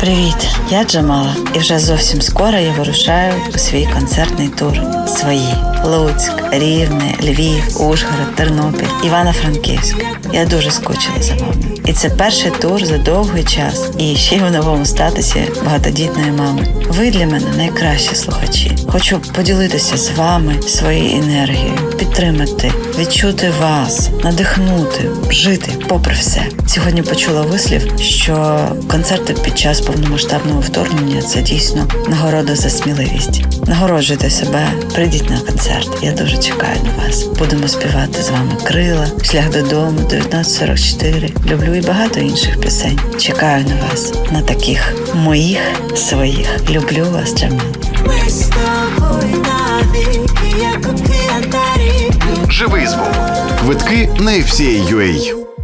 Привіт, я Джамала, і вже зовсім скоро я вирушаю у свій концертний тур. Свої Луцьк, Рівне, Львів, Ужгород, Тернопіль, Івано-Франківськ. Я дуже скучила за вами. І це перший тур за довгий час. І ще й у новому статусі багатодітної мами. Ви для мене найкращі слухачі. Хочу поділитися з вами своєю енергією, підтримати, відчути вас, надихнути, жити попри все. Сьогодні почула вислів, що концерти під час повномасштабного вторгнення це дійсно нагорода за сміливість. Нагороджуйте себе, прийдіть на концерт. Я дуже чекаю на вас. Будемо співати з вами крила, шлях додому, 1944. Люблю і багато інших пісень. Чекаю на вас, на таких моїх своїх. Люблю вас, Джамал. Ми з тобою навіки, як океан та ріки. Живий звук. Квитки на FCA.ua.